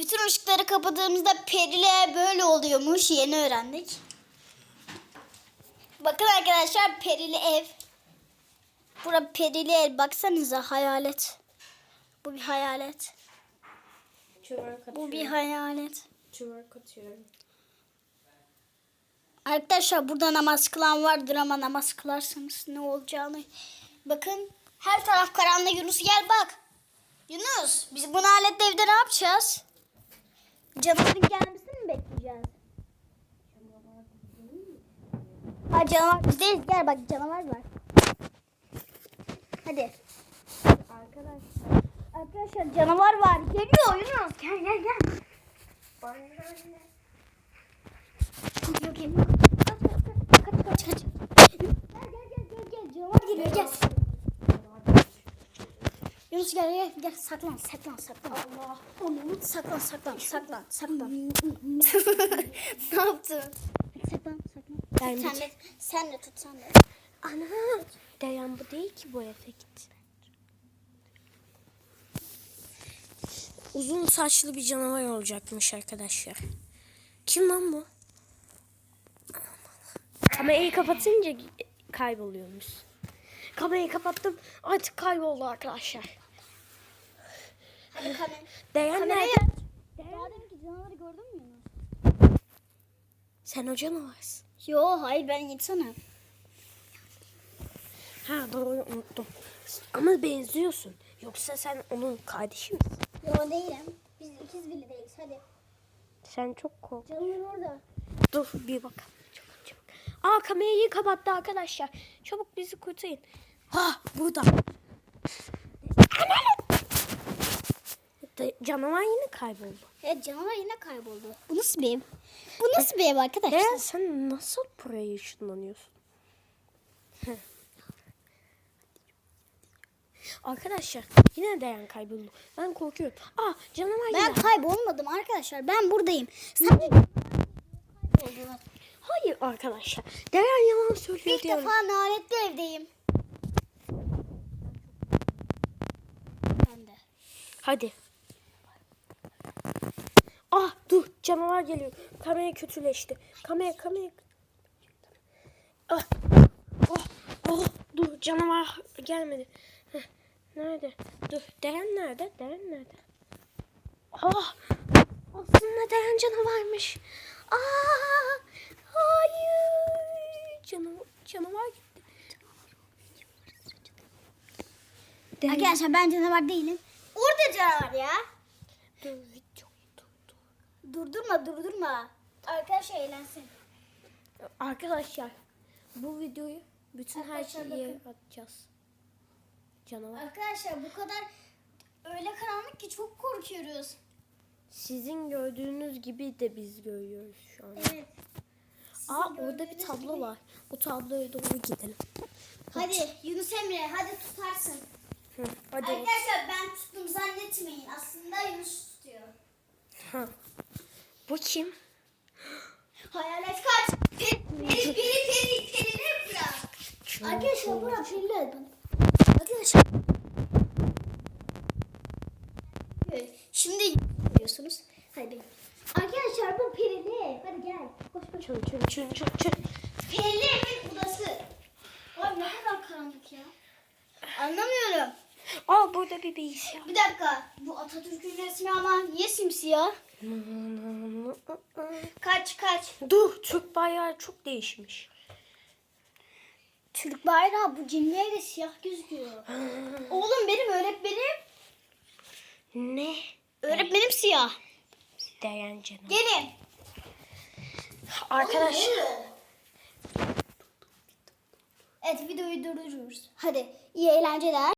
bütün ışıkları kapadığımızda perile böyle oluyormuş. Yeni öğrendik. Bakın arkadaşlar perili ev. Bura perili ev. Baksanıza hayalet. Bu bir hayalet. Bu bir hayalet. Çuvar katıyorum. Arkadaşlar burada namaz kılan vardır ama namaz kılarsanız ne olacağını. Bakın her taraf karanlık. Yunus gel bak. Yunus biz bunu aletle evde ne yapacağız? Canavarın gelmesini mi bekleyeceğiz? Ha canavar biz değiliz. Gel bak canavar var. Hadi. Arkadaşlar. Arkadaşlar canavar var. Geliyor Yunus. Gel gel gel. Geliyor geliyor. Kaç kaç kaç. Kaç kaç. Gel gel gel gel gel. Canavar geliyor gel. Yunus gel gel gel saklan saklan saklan. Allah. Allah'ım saklan saklan saklan saklan. ne yaptın? Saklan saklan. Ben sen de sen de tut sen de. Ana. Dayan bu değil ki bu efekt. Uzun saçlı bir canavar olacakmış arkadaşlar. Kim lan bu? Kamerayı kapatınca kayboluyormuş. Kamerayı kapattım artık kayboldu arkadaşlar. Hadi kamera. Dayan Kamerayı nerede? Daha deminki canavarı gördün mü Yunus? Sen o canavarsın. Yo hayır ben insanım. Ha doğru unuttum. Ama benziyorsun. Yoksa sen onun kardeşi misin? Yo değilim. Biz ikiz bile değiliz hadi. Sen çok kork. Canavar orada. Dur bir bakalım. Çabuk çabuk. Aa kamerayı kapattı arkadaşlar. Çabuk bizi kurtarın. Ha burada. Canavar yine kayboldu. Evet canavar yine kayboldu. Bu nasıl bir ev? Bu nasıl bir ev arkadaşlar? Eren sen nasıl buraya ışınlanıyorsun? Arkadaşlar yine Dayan kayboldu. Ben korkuyorum. Aa canavar Ben yine. kaybolmadım arkadaşlar. Ben buradayım. Sadece. Hayır arkadaşlar. Dayan yalan söylüyor İlk diyorum. defa lanetli evdeyim. Ben de. Hadi. Ah dur canavar geliyor. Kamera kötüleşti. Kamera kamera. Ah. Oh, oh, dur canavar gelmedi. Heh, nerede? Dur Deren nerede? Deren nerede? Ah. Aslında Deren canavarmış. Ah. Hayır. Canavar, canavar gitti. Deren- Arkadaşlar ben canavar değilim. Orada canavar ya. Dur. Durdurma durdurma. Arkadaşlar eğlensin. Arkadaşlar bu videoyu bütün her Arkadaşlar şeye atacağız. Canavar. Arkadaşlar bu kadar öyle karanlık ki çok korkuyoruz. Sizin gördüğünüz gibi de biz görüyoruz şu an. Evet. Aa orada bir tablo var. O tabloya doğru gidelim. Hadi Yunus Emre hadi tutarsın. Hı, hadi. Arkadaşlar ben tuttum zannetmeyin. Aslında Yunus tutuyor. Ha. Bu kim? Hayalet kaç. Peri peri peri peri bırak. Arkadaşlar bura perili ev. Arkadaşlar. Evet, Şimdi görüyorsunuz. Hadi. Arkadaşlar bu perili. Hadi gel. Koş koş. Çın çın çın çın çın. Perili evin odası. Abi ne kadar karanlık ya. Anlamıyorum. Aa burada bir bilgisayar. Bir dakika. Bu Atatürk'ün resmi ama niye simsiyah? Kaç kaç. Dur Türk bayrağı çok değişmiş. Türk bayrağı bu cimriye de siyah gözüküyor. Oğlum benim öğretmenim. Ne? Öğretmenim siyah. Dayan canavar. Gelin. Arkadaşlar. Evet videoyu durduruyoruz. Hadi iyi eğlenceler.